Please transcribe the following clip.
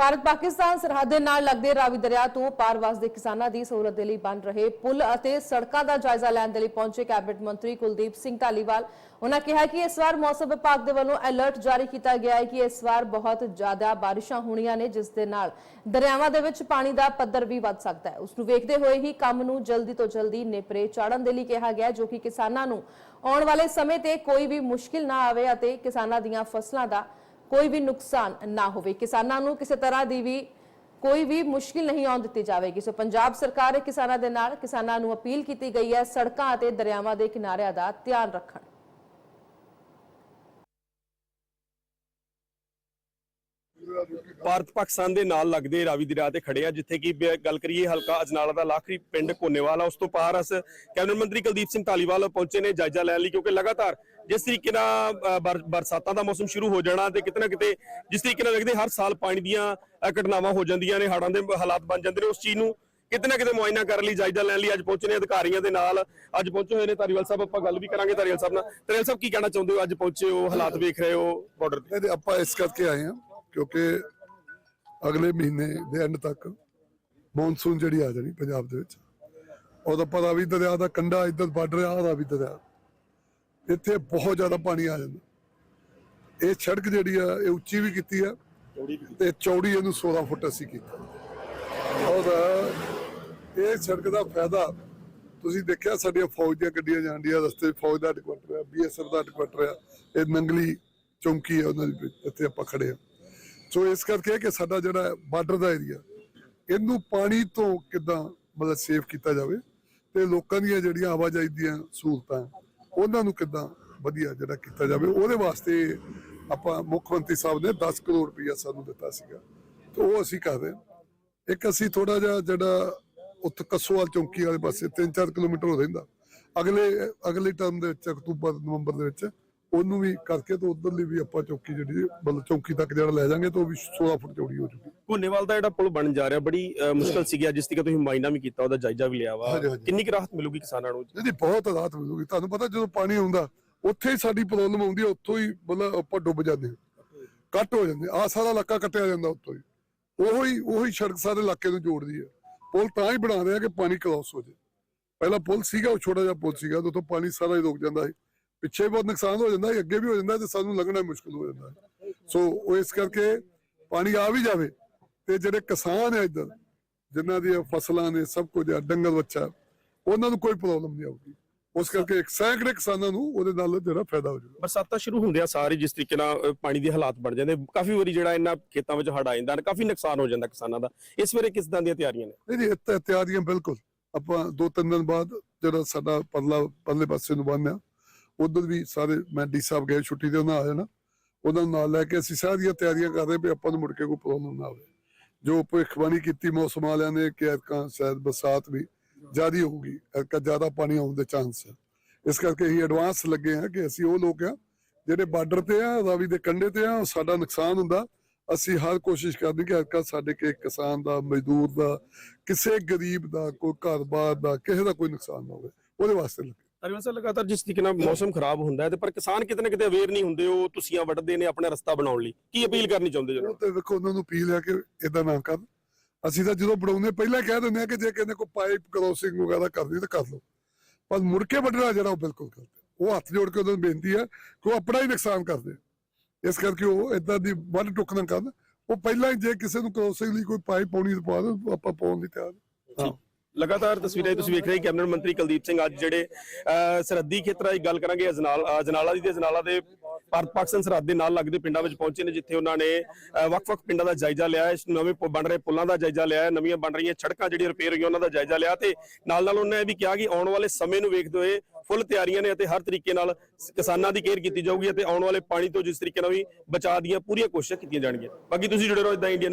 ਭਾਰਤ ਪਾਕਿਸਤਾਨ ਸਰਹੱਦ ਦੇ ਨਾਲ ਲੱਗਦੇ ਰਾਵੀ ਦਰਿਆ ਤੋਂ ਪਾਰ ਵਸਦੇ ਕਿਸਾਨਾਂ ਦੀ ਸਹੂਲਤ ਦੇ ਲਈ ਬਣ ਰਹੇ ਪੁਲ ਅਤੇ ਸੜਕਾਂ ਦਾ ਜਾਇਜ਼ਾ ਲੈਣ ਦੇ ਲਈ ਪਹੁੰਚੇ ਕੈਬਨਿਟ ਮੰਤਰੀ ਕੁਲਦੀਪ ਸਿੰਘ ਢਾਲੀਵਾਲ ਉਹਨਾਂ ਕਿਹਾ ਕਿ ਇਸ ਵਾਰ ਮੌਸਮ ਵਿਭਾਗ ਦੇ ਵੱਲੋਂ ਅਲਰਟ ਜਾਰੀ ਕੀਤਾ ਗਿਆ ਹੈ ਕਿ ਇਸ ਵਾਰ ਬਹੁਤ ਜ਼ਿਆਦਾ ਬਾਰਿਸ਼ਾਂ ਹੋਣੀਆਂ ਨੇ, ਜਿਸ ਦੇ ਨਾਲ ਦਰਿਆਵਾਂ ਦੇ ਵਿੱਚ ਪਾਣੀ ਦਾ ਪੱਧਰ ਵੀ ਵੱਧ ਸਕਦਾ ਹੈ। ਉਸ ਨੂੰ ਵੇਖਦੇ ਹੋਏ ਹੀ ਕੰਮ ਨੂੰ ਜਲਦੀ ਤੋਂ ਜਲਦੀ ਨੇਪਰੇ ਚਾੜਨ ਦੇ ਲਈ ਕਿਹਾ ਗਿਆ ਜੋ ਕਿ ਕਿਸਾਨਾਂ ਨੂੰ ਆਉਣ ਵਾਲੇ ਸਮੇਂ ਤੇ ਕੋਈ ਵੀ ਮੁਸ਼ਕਿਲ ਨਾ ਆਵੇ ਅਤੇ ਕਿਸਾਨਾਂ ਦੀਆਂ ਫਸਲਾਂ ਦਾ ਕੋਈ ਵੀ ਨੁਕਸਾਨ ਨਾ ਹੋਵੇ। ਕਿਸਾਨਾਂ ਨੂੰ ਕਿਸੇ ਤਰ੍ਹਾਂ ਦੀ ਵੀ ਕੋਈ ਵੀ ਮੁਸ਼ਕਿਲ ਨਹੀਂ ਆਉਣ ਦਿੱਤੀ ਜਾਵੇਗੀ। ਸੋ ਪੰਜਾਬ ਸਰਕਾਰ ਕਿਸਾਨਾਂ ਦੇ ਨਾਲ ਕਿਸਾਨਾਂ ਨੂੰ ਅਪੀਲ ਕੀਤੀ ਗਈ ਹੈ ਸੜਕਾਂ ਅਤੇ ਦਰਿਆਵਾਂ ਦੇ ਕਿਨਾਰਿਆਂ ਦਾ ਧਿਆਨ ਰੱਖਣ। ਭਾਰਤ ਪਾਕਿਸਤਾਨ ਦੇ ਨਾਲ ਲੱਗਦੇ ਰਾਵੀ ਦਰਿਆ ਤੇ ਖੜੇ ਆ, ਜਿੱਥੇ ਕਿ ਗੱਲ ਕਰੀਏ ਹਲਕਾ ਅਜਨਾਲਾ ਦਾ ਲਾਖਰੀ ਪਿੰਡ ਕੋਨੇਵਾਲਾ ਉਸ ਤੋਂ ਪਾਰ ਅਸ ਕੈਬਨਿਟ ਮੰਤਰੀ ਕੁਲਦੀਪ ਸਿੰਘ ਧਾਲੀਵਾਲ ਪਹੁੰਚੇ ਨੇ ਜਾਇਜ਼ਾ ਲੈਣ ਲਈ, ਕਿਉਂਕਿ ਲਗਾਤਾਰ ਜਿਸ ਤਰੀਕੇ ਨਾਲ ਬਰਸਾਤਾਂ ਦਾ ਮੌਸਮ ਸ਼ੁਰੂ ਹੋ ਜਾਣਾ ਤੇ ਕਿਤੇ ਨਾ ਕਿਤੇ ਜਿਸ ਤਰੀਕੇ ਨਾਲ ਵੇਖਦੇ ਹਰ ਸਾਲ ਪਾਣੀ ਦੀਆਂ ਘਟਨਾਵਾਂ ਹੋ ਜਾਂਦੀਆਂ ਨੇ ਹੜ੍ਹਾਂ ਦੇ ਹਾਲਾਤ ਬਣ ਜਾਂਦੇ ਨੇ, ਉਸ ਚੀਜ਼ ਨੂੰ ਕਿਤੇ ਨਾ ਕਿਤੇ ਮੁਆਇਨਾ ਕਰਨ ਲਈ ਜਾਇਜ਼ਾ ਲੈਣ ਲਈ ਅੱਜ ਪਹੁੰਚੇ ਨੇ ਅਧਿਕਾਰੀਆਂ ਦੇ ਨਾਲ। ਅੱਜ ਪਹੁੰਚੇ ਹੋਏ ਨੇ ਧਾਰੀਵਾਲ ਸਾਹਿਬ, ਆਪਾਂ ਗੱਲ ਵੀ ਕਰਾਂਗੇ ਧਾਰੀਵਾਲ ਸਾਹਿਬ ਨਾਲ। ਧਾਰੀਵਾਲ ਸਾਹਿਬ, ਕੀ ਕਹਿਣਾ ਚਾਹੁੰਦੇ ਹੋ? ਅੱਜ ਪਹੁੰਚੇ ਹੋ, ਹਾਲਾਤ ਵੇਖ ਰਹੇ ਹੋ ਬਾਰਡਰ ਤੇ। ਆਪਾਂ ਇਸ ਕਰਕੇ ਆਏ ਹਾਂ। ਕਿਉਂਕਿ ਅਗਲੇ ਮਹੀਨੇ ਦੇ ਐਂਡ ਤੱਕ ਮੌਨਸੂਨ ਜਿਹੜੀ ਆ ਜਾਣੀ ਪੰਜਾਬ ਦੇ ਵਿੱਚ। ਉਹਦਾ ਪਤਾ ਵੀ ਦਰਿਆ ਦਾ ਕੰਢਾ ਇੱਧਰ ਬਾਰਡਰ ਆ ਦਾ ਵੀ ਦਰਿਆ। ਇੱਥੇ ਬਹੁਤ ਜ਼ਿਆਦਾ ਪਾਣੀ ਆ ਜਾਂਦਾ। ਇਹ ਸੜਕ ਜਿਹੜੀ ਆ, ਇਹ ਉੱਚੀ ਵੀ ਕੀਤੀ ਆ ਤੇ ਚੌੜੀ ਇਹਨੂੰ 16 ਫੁੱਟ ਅਸੀਂ ਕੀਤਾ। ਔਰ ਇਹ ਸੜਕ ਦਾ ਫਾਇਦਾ, ਤੁਸੀਂ ਦੇਖਿਆ ਸਾਡੀਆਂ ਫੌਜ ਦੀਆਂ ਗੱਡੀਆਂ ਜਾਂਦੀਆਂ ਰਸਤੇ 'ਚ ਫੌਜ ਦਾ ਹੈਡਕੁਆਟਰ ਹੈ ਬੀਐਸਐਫ ਦਾ ਹੈਡਕੁਆਟਰ ਆ, ਇਹ ਨੰਗਲੀ ਚੌਂਕੀ ਹੈ ਉਹਨਾਂ ਦੀ ਇੱਥੇ ਆਪਾਂ ਖੜੇ ਆ। ਸੋ ਇਸ ਕਰਕੇ ਕਿ ਸਾਡਾ ਜਿਹੜਾ ਬਾਰਡਰ ਦਾ ਏਰੀਆ, ਇਹਨੂੰ ਪਾਣੀ ਤੋਂ ਕਿਦਾਂ ਮਤਲਬ ਸੇਵ ਕੀਤਾ ਜਾਵੇ ਤੇ ਲੋਕਾਂ ਦੀਆਂ ਜਿਹੜੀਆਂ ਆਵਾਜਾਈ ਦੀਆਂ ਸਹੂਲਤਾਂ, ਉਹਨਾਂ ਨੂੰ ਕਿਦਾਂ ਵਧੀਆ ਜਿਹੜਾ ਕੀਤਾ ਜਾਵੇ, ਉਹਦੇ ਵਾਸਤੇ ਆਪਾਂ ਮੁੱਖ ਮੰਤਰੀ ਸਾਹਿਬ ਨੇ 10 ਕਰੋੜ ਰੁਪਇਆ ਸਾਨੂੰ ਦਿੱਤਾ ਸੀਗਾ। ਤੇ ਉਹ ਅਸੀਂ ਕਰ ਰਹੇ ਹਾਂ। ਇੱਕ ਅਸੀਂ ਥੋੜਾ ਜਿਹਾ ਜਿਹੜਾ ਉੱਥੇ ਕਸੋਵਾਲ ਚੌਂਕੀ ਵਾਲੇ ਪਾਸੇ 3-4 ਕਿਲੋਮੀਟਰ ਹੋ ਰਹਿੰਦਾ। ਅਗਲੇ ਅਗਲੇ ਟਰਮ ਦੇ ਵਿੱਚ, ਅਕਤੂਬਰ, ਨਵੰਬਰ ਦੇ ਵਿੱਚ ਉਹਨੂੰ ਵੀ ਕਰਕੇ ਤੇ ਉਧਰਲੀ ਵੀ ਆਪਾਂ ਚੌਕੀ ਜਿਹੜੀ ਮਤਲਬ ਚੌਂਕੀ ਤੱਕ ਜਿਹੜਾ ਲੈ ਜਾਾਂਗੇ ਤਾਂ ਉਹ ਵੀ 16 ਫੁੱਟ ਚੌੜੀ ਹੋ ਜੂਗੀ ਕੋਨੇਵਾਲ ਦਾ ਜਿਹੜਾ ਪੁਲ ਬਣ ਜਾ ਰਿਹਾ ਬੜੀ ਮੁਸ਼ਕਲ ਸੀਗੀ ਜਿਸ ਦੀ ਕਿ ਤੁਸੀਂ ਮਾਇਨਾ ਵੀ ਕੀਤਾ ਉਹਦਾ ਜਾਇਜ਼ਾ ਵੀ ਲਿਆ ਵਾ। ਕਿੰਨੀ ਕੁ ਰਾਹਤ ਮਿਲੂਗੀ ਕਿਸਾਨਾਂ ਨੂੰ? ਇਹਦੀ ਬਹੁਤ ਰਾਹਤ ਮਿਲੂਗੀ। ਤੁਹਾਨੂੰ ਪਤਾ ਜਦੋਂ ਪਾਣੀ ਆਉਂਦਾ ਉੱਥੇ ਹੀ ਸਾਡੀ ਪ੍ਰੋਬਲਮ ਆਉਂਦੀ ਹੈ ਉੱਥੋਂ ਹੀ ਮਤਲਬ ਆਪਾਂ ਡੁੱਬ ਜਾਂਦੇ ਹਾਂ। ਕੱਟ ਹੋ ਜਾਂਦੇ ਆ ਸਾਰਾ ਇਲਾਕਾ ਕੱਟਿਆ ਜਾਂਦਾ ਉੱਥੋਂ ਹੀ। ਉਹੋ ਹੀ ਉਹੀ ਸੜਕ ਸਾਰੇ ਇਲਾਕੇ ਨੂੰ ਜੋੜਦੀ ਹੈ ਪੁਲ ਤਾਂ ਹੀ ਬਣਾ ਰਹੇ ਆ ਕਿ ਪਾਣੀ ਕ੍ਰਾਸ ਹੋ ਜਾਏ। ਪਹਿਲਾ ਪੁਲ ਸੀਗਾ ਉਹ ਛੋਟਾ ਜਿਹਾ ਪੁਲ ਸੀਗਾ ਉਦੋਂ ਪਾਣੀ ਸਾਰਾ ਹੀ ਰੁਕ ਜਾਂਦਾ ਸੀ। ਪਿੱਛੇ ਬਹੁਤ ਨੁਕਸਾਨ ਹੋ ਜਾਂਦਾ ਸੀ ਅੱਗੇ ਵੀ ਹੋ ਜਾਂਦਾ ਤੇ ਸਾਨੂੰ ਲੱਗਣਾ ਮੁਸ਼ਕਲ ਹੋ ਜਾਂਦਾ। ਹੈ। ਸੋ ਉਹ ਇਸ ਕਰਕੇ ਪਾਣੀ ਆ ਵੀ ਜਾਵੇ ਤੇ ਜਿਹੜੇ ਕਿਸਾਨ ਹੈ ਇੱਧਰ ਜਿਨ੍ਹਾਂ ਦੀਆਂ ਫਸਲਾਂ ਨੇ ਸਭ ਕੁਝ ਆ ਡੰਗਰ ਬੱਚਾ ਉਹਨਾਂ ਨੂੰ ਕੋਈ ਪ੍ਰੋਬਲਮ ਨਹੀਂ ਆਊਗੀ। ਉਸ ਕਰਕੇ ਇੱਕ ਸੈਂਕੜੇ ਕਿਸਾਨਾਂ ਨੂੰ ਉਹਦੇ ਨਾਲ ਜਿਹੜਾ ਫਾਇਦਾ ਹੋ ਜਾਊਗਾ। ਬਰਸਾਤਾਂ ਸ਼ੁਰੂ ਹੁੰਦਿਆਂ ਸਾਰੇ ਜਿਸ ਤਰੀਕੇ ਨਾਲ ਪਾਣੀ ਦੇ ਹਾਲਾਤ ਬਣ ਜਾਂਦੇ ਕਾਫੀ ਵਾਰੀ ਜਿਹੜਾ ਇਹਨਾਂ ਖੇਤਾਂ ਵਿੱਚ ਹੜ ਆ ਜਾਂਦਾ ਕਾਫੀ ਨੁਕਸਾਨ ਹੋ ਜਾਂਦਾ ਕਿਸਾਨਾਂ ਦਾ। ਇਸ ਵੇਲੇ ਕਿਸ ਤਰ੍ਹਾਂ ਦੀਆਂ ਤਿਆਰੀਆਂ ਨੇ? ਨਹੀਂ ਨਹੀਂ ਤਿਆਰੀਆਂ ਬਿਲਕੁਲ। ਆਪਾਂ ਦੋ ਤਿੰਨ ਦਿਨ ਬਾਅਦ ਜਿਹੜਾ ਸਾਡਾ ਪਰਲਾ ਪਰਲੇ ਪਾਸੇ ਨੂੰ ਬੰਨਿਆ ਉਧਰ ਵੀ ਸਾਰੇ ਮੈਂ ਡੀ ਸਾਹਿਬ ਗਏ ਛੁੱਟੀ ਤੇ ਉਹਨਾਂ ਆ ਜਾਣਾ ਉਹਨਾਂ ਨੂੰ ਨਾਲ ਲੈ ਕੇ ਅਸੀਂ ਸਾਰੀਆਂ ਤਿਆਰੀਆਂ ਕਰ ਰਹੇ ਵੀ ਆਪਾਂ ਨੂੰ ਮੁੜ ਕੇ ਕੋਈ ਪ੍ਰੋਬਲਮ ਨਾ ਆਵੇ। ਜੋ ਭਵਿੱਖਬਾਣੀ ਕੀਤੀ ਮੌਸਮ ਵਾਲਿਆਂ ਨੇ ਕਿ ਐਤਕਾਂ ਸ਼ਾਇਦ ਬਰਸਾਤ ਵੀ ਜ਼ਿਆਦੀ ਹੋਊਗੀ, ਐਤਕਾਂ ਜ਼ਿਆਦਾ ਪਾਣੀ ਆਉਣ ਦੇ ਚਾਂਸ ਹੈ ਇਸ ਕਰਕੇ ਅਸੀਂ ਐਡਵਾਂਸ ਲੱਗੇ ਹਾਂ ਕਿ ਅਸੀਂ ਉਹ ਲੋਕ ਆ ਜਿਹੜੇ ਬਾਰਡਰ ਤੇ ਆ, ਰਾਵੀ ਦੇ ਕੰਢੇ ਤੇ ਆ, ਉਹ ਸਾਡਾ ਨੁਕਸਾਨ ਹੁੰਦਾ। ਅਸੀਂ ਹਰ ਕੋਸ਼ਿਸ਼ ਕਰਦੇ ਕਿ ਐਤਕਾਂ ਸਾਡੇ ਕੇ ਕਿਸਾਨ ਦਾ, ਮਜ਼ਦੂਰ ਦਾ, ਕਿਸੇ ਗਰੀਬ ਦਾ, ਕੋਈ ਘਰ-ਬਾਰ ਦਾ, ਕਿਸੇ ਦਾ ਕੋਈ ਨੁਕਸਾਨ ਨਾ ਹੋਵੇ। ਉਹਦੇ ਵਾਸਤੇ ਲੱਗੇ। ਅਰਵਿੰਦ ਸਾਹਿਬ ਲਗਾਤਾਰ ਜਿਸ ਤਰੀਕੇ ਨਾਲ ਮੌਸਮ ਖਰਾਬ ਹੁੰਦਾ ਹੈ ਤੇ ਪਰ ਕਿਸਾਨ ਕਿਤੇ ਨਾ ਕਿਤੇ ਅਵੇਅਰ ਨਹੀਂ ਹੁੰਦੇ ਉਹ ਤੁਸੀਆਂ ਵੱਢਦੇ ਨੇ ਆਪਣਾ ਰਸਤਾ ਬਣਾਉਣ ਲਈ। ਕੀ ਅਪੀਲ ਕਰਨੀ ਚਾਹੁੰਦੇ ਉਹ ਜਨਾਬ ਤੇ ਵੇਖੋ ਉਹਨਾਂ ਨੂੰ ਅਪੀਲ ਹੈ ਕਿ ਇਦਾਂ ਨਾ ਕਰ ਅਸੀਂ ਤਾਂ ਜਦੋਂ ਬਣਾਉਂਦੇ ਪਹਿਲਾਂ ਕਹਿ ਦਿੰਦੇ ਆ ਕਿ ਜੇ ਕਹਿੰਦੇ ਕੋਈ ਪਾਈਪ ਕ੍ਰੋਸਿੰਗ ਵਗੈਰਾ ਕਰਨੀ ਤਾਂ ਕਰ ਲਓ। ਪਰ ਮੁੜ ਕੇ ਵੱਢਣਾ ਜਿਹੜਾ ਉਹ ਬਿਲਕੁਲ ਕਰਦੇ ਉਹ ਹੱਥ ਜੋੜ ਕੇ ਉਹਨਾਂ ਨੂੰ ਬੇਨਤੀ ਹੈ ਕਿ ਉਹ ਆਪਣਾ ਹੀ ਨੁਕਸਾਨ ਕਰਦੇ ਇਸ ਕਰਕੇ ਉਹ ਇਦਾਂ ਦੀ ਵੱਢ ਟੁੱਕ ਨਾ ਕਰਨ। ਉਹ ਪਹਿਲਾਂ ਹੀ ਜੇ ਕਿਸੇ ਨੂੰ ਕ੍ਰੋਸਿੰਗ ਲਈ ਕੋਈ ਪਾਈਪ ਪਾਉਣੀ ਤਾਂ ਪਾ ਦਿਓ ਆਪਾਂ ਪਾਉਣ ਲਈ ਤਿਆਰ ਹਾਂ। ਲਗਾਤਾਰ ਤਸਵੀਰਾਂ ਤੁਸੀਂ ਵੇਖ ਰਹੇ ਕੈਬਨਿਟ ਮੰਤਰੀ ਕੁਲਦੀਪ ਸਿੰਘ ਅੱਜ ਜਿਹੜੇ ਅਹ, ਸਰਹੱਦੀ ਖੇਤਰਾਂ ਦੀ ਗੱਲ ਕਰਾਂਗੇ ਅਜਨਾਲ ਅਜਨਾਲਾ ਦੀ ਤੇ ਅਜਨਾਲਾ ਦੇ ਭਾਰਤ ਪਾਕਿਸਤਾਨ ਸਰਹੱਦ ਦੇ ਨਾਲ ਲੱਗਦੇ ਪਿੰਡਾਂ ਵਿੱਚ ਪਹੁੰਚੇ ਨੇ ਜਿੱਥੇ ਉਹਨਾਂ ਨੇ ਵੱਖ-ਵੱਖ ਪਿੰਡਾਂ ਦਾ ਜਾਇਜ਼ਾ ਲਿਆ ਹੈ ਨਵੇਂ ਬਣ ਰਹੇ ਪੁਲਾਂ ਦਾ ਜਾਇਜ਼ਾ ਲਿਆ ਹੈ ਨਵੀਆਂ ਬਣ ਰਹੀਆਂ ਸੜਕਾਂ ਜਿਹੜੀਆਂ ਰਿਪੇਅਰ ਹੋਈਆਂ ਉਹਨਾਂ ਦਾ ਜਾਇਜ਼ਾ ਲਿਆ ਤੇ ਨਾਲ ਨਾਲ ਉਹਨਾਂ ਨੇ ਇਹ ਵੀ ਕਿਹਾ ਕਿ ਆਉਣ ਵਾਲੇ ਸਮੇਂ ਨੂੰ ਵੇਖਦੇ ਹੋਏ ਫੁੱਲ ਤਿਆਰੀਆਂ ਨੇ ਅਤੇ ਹਰ ਤਰੀਕੇ ਨਾਲ ਕਿਸਾਨਾਂ ਦੀ ਕੇਅਰ ਕੀਤੀ ਜਾਊਗੀ ਅਤੇ ਆਉਣ ਵਾਲੇ ਪਾਣੀ ਤੋਂ ਜਿਸ ਤਰੀਕੇ ਨਾਲ ਵੀ ਬਚਾਅ ਦੀਆਂ ਪੂਰੀਆਂ ਕੋਸ਼ਿਸ਼ਾਂ ਕੀਤੀਆਂ ਜਾਣਗੀਆਂ। ਬਾਕੀ ਤੁਸੀਂ ਜੁੜੇ ਰਹੋ ਇਦਾਂ ਇੰਡੀਆ